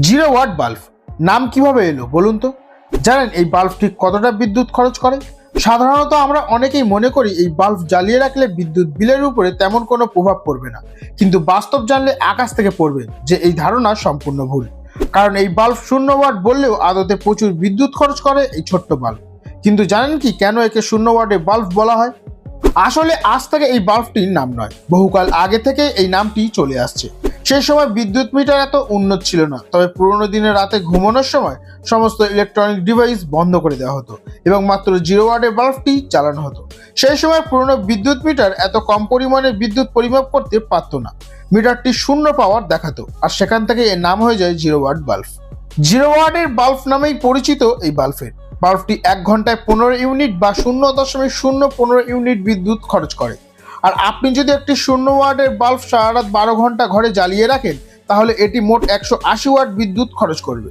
Zero watt bulb. নাম কীভাবে এলো, বলুন তো? জানেন, এই বাল্বটি কতটা বিদ্যুৎ খরচ করে? সাধারণত আমরা অনেকেই মনে করি এই বাল্ব জ্বালিয়ে রাখলে বিদ্যুৎ বিলের উপরে তেমন কোনো প্রভাব পড়বে না। কিন্তু বাস্তব জানলে আকাশ থেকে পড়বে যে এই ধারণা সম্পূর্ণ ভুল। কারণ এই বাল্ব শূন্য ওয়াট বললেও আদতে প্রচুর বিদ্যুৎ খরচ করে এই ছোট্ট বাল্ব। কিন্তু জানেন কি কেন একে শূন্য ওয়াটে বাল্ব বলা হয়? আসলে আজ থেকে এই বাল্বটির নাম নয়। বহুকাল আগে থেকে এই নামটি চলে আসছে। সেই সময় বিদ্যুৎ মিটার এত উন্নত ছিল না, তবে পুরোনো দিনে রাতে ঘুমানোর সময় সমস্ত ইলেকট্রনিক ডিভাইস বন্ধ করে দেওয়া হতো এবং মাত্র জিরো ওয়ার্ডের বাল্বটি চালানো হতো। সেই সময় পুরনো বিদ্যুৎ মিটার এত কম পরিমাণে বিদ্যুৎ পরিমাপ করতে পারতো না। মিটারটি শূন্য পাওয়ার দেখাতো, আর সেখান থেকে এর নাম হয়ে যায় জিরো ওয়ার্ড বাল্ব জিরো ওয়ার্ডের বাল্ব নামেই পরিচিত এই বাল্বের। বাল্বটি এক ঘন্টায় পনেরো ইউনিট বা শূন্য দশমিক শূন্য পনেরো ইউনিট বিদ্যুৎ খরচ করে। আর আপনি যদি একটি শূন্য ওয়ার্ডের বাল্ব সারা রাত বারো ঘণ্টা ঘরে জ্বালিয়ে রাখেন, তাহলে এটি মোট একশো আশি ওয়াট বিদ্যুৎ খরচ করবে।